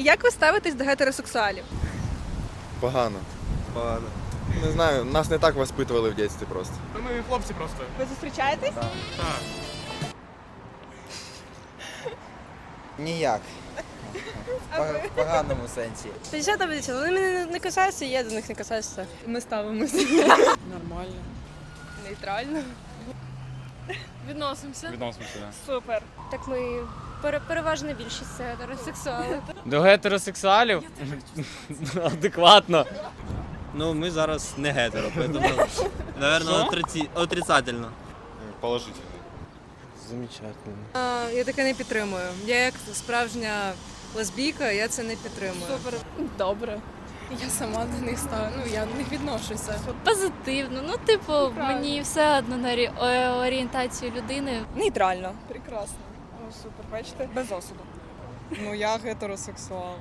Як ви ставитесь до гетеросексуалів? Погано. Погано. Не знаю, нас не так воспитували в дитинстві просто. Ми хлопці просто. Ви зустрічаєтесь? Так. Ніяк. В в поганому сенсі. 50 на 50. Вони мене не касаються, я до них не касаюся. Ми ставимося. Нормально. Нейтрально. Відносимося. Відносимося, да. Супер. Так ми переважна більшість це гетеросексуали. До гетеросексуалів? Адекватно. Ну, ми зараз не гетеро, поэтому, наверное, отриці... отрицательно. Положительно. Замечательно. А, я таке не підтримую. Я як справжня лесбійка, я це не підтримую. Супер. Добре. Я сама до них ставлю, ну я до них відношуся. Позитивно. Ну, типу, мені все одно на рі- орієнтацію людини. Нейтрально. Прекрасно. О, супер, бачите? Без осуду. Ну я гетеросексуал.